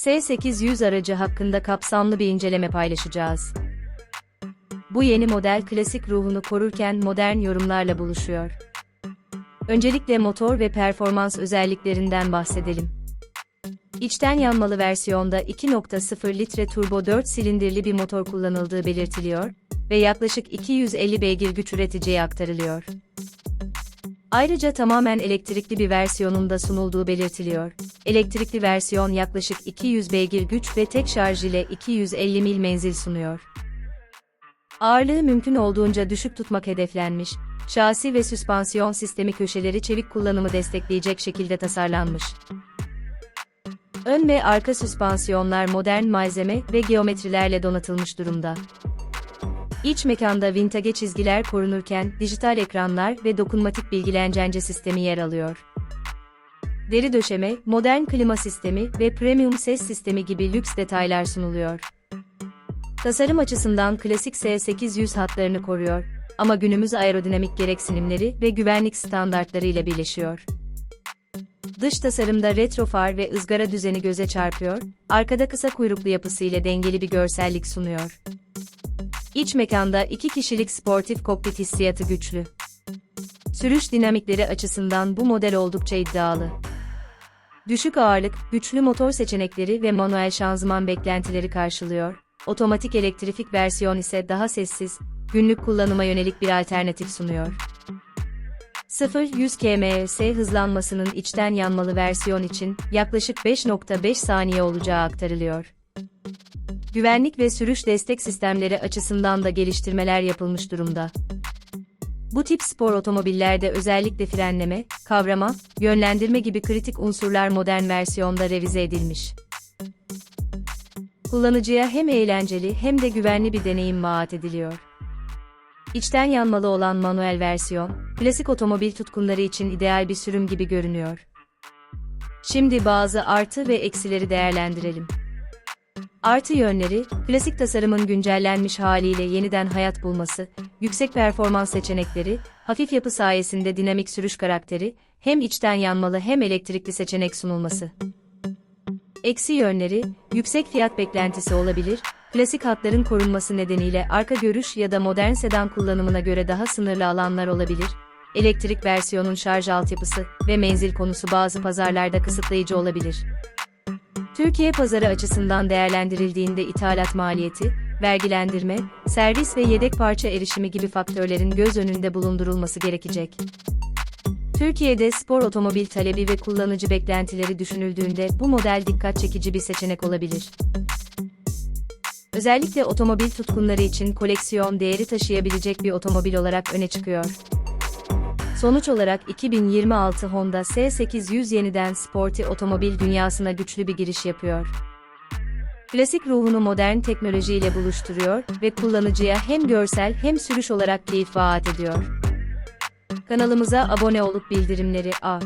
S800 aracı hakkında kapsamlı bir inceleme paylaşacağız. Bu yeni model klasik ruhunu korurken modern yorumlarla buluşuyor. Öncelikle motor ve performans özelliklerinden bahsedelim. İçten yanmalı versiyonda 2.0 litre turbo 4 silindirli bir motor kullanıldığı belirtiliyor ve yaklaşık 250 beygir güç üreteceği aktarılıyor. Ayrıca tamamen elektrikli bir versiyonun da sunulduğu belirtiliyor. Elektrikli versiyon yaklaşık 200 beygir güç ve tek şarj ile 250 mil menzil sunuyor. Ağırlığı mümkün olduğunca düşük tutmak hedeflenmiş, şasi ve süspansiyon sistemi köşeleri çevik kullanımı destekleyecek şekilde tasarlanmış. Ön ve arka süspansiyonlar modern malzeme ve geometrilerle donatılmış durumda. İç mekanda vintage çizgiler korunurken dijital ekranlar ve dokunmatik bilgilencence sistemi yer alıyor. Deri döşeme, modern klima sistemi ve premium ses sistemi gibi lüks detaylar sunuluyor. Tasarım açısından klasik S800 hatlarını koruyor ama günümüz aerodinamik gereksinimleri ve güvenlik standartları ile birleşiyor. Dış tasarımda retro far ve ızgara düzeni göze çarpıyor, arkada kısa kuyruklu yapısı ile dengeli bir görsellik sunuyor. İç mekanda iki kişilik sportif kokpit hissiyatı güçlü. Sürüş dinamikleri açısından bu model oldukça iddialı. Düşük ağırlık, güçlü motor seçenekleri ve manuel şanzıman beklentileri karşılıyor. Otomatik elektrifik versiyon ise daha sessiz, günlük kullanıma yönelik bir alternatif sunuyor. 0-100 kms hızlanmasının içten yanmalı versiyon için yaklaşık 5.5 saniye olacağı aktarılıyor. Güvenlik ve sürüş destek sistemleri açısından da geliştirmeler yapılmış durumda. Bu tip spor otomobillerde özellikle frenleme, kavrama, yönlendirme gibi kritik unsurlar modern versiyonda revize edilmiş. Kullanıcıya hem eğlenceli hem de güvenli bir deneyim vaat ediliyor. İçten yanmalı olan manuel versiyon, klasik otomobil tutkunları için ideal bir sürüm gibi görünüyor. Şimdi bazı artı ve eksileri değerlendirelim. Artı yönleri, klasik tasarımın güncellenmiş haliyle yeniden hayat bulması, yüksek performans seçenekleri, hafif yapı sayesinde dinamik sürüş karakteri, hem içten yanmalı hem elektrikli seçenek sunulması. Eksi yönleri, yüksek fiyat beklentisi olabilir, klasik hatların korunması nedeniyle arka görüş ya da modern sedan kullanımına göre daha sınırlı alanlar olabilir, elektrik versiyonun şarj altyapısı ve menzil konusu bazı pazarlarda kısıtlayıcı olabilir. Türkiye pazarı açısından değerlendirildiğinde ithalat maliyeti, vergilendirme, servis ve yedek parça erişimi gibi faktörlerin göz önünde bulundurulması gerekecek. Türkiye'de spor otomobil talebi ve kullanıcı beklentileri düşünüldüğünde bu model dikkat çekici bir seçenek olabilir. Özellikle otomobil tutkunları için koleksiyon değeri taşıyabilecek bir otomobil olarak öne çıkıyor. Sonuç olarak 2026 Honda S800 yeniden sporty otomobil dünyasına güçlü bir giriş yapıyor. Klasik ruhunu modern teknolojiyle buluşturuyor ve kullanıcıya hem görsel hem sürüş olarak keyif vaat ediyor. Kanalımıza abone olup bildirimleri a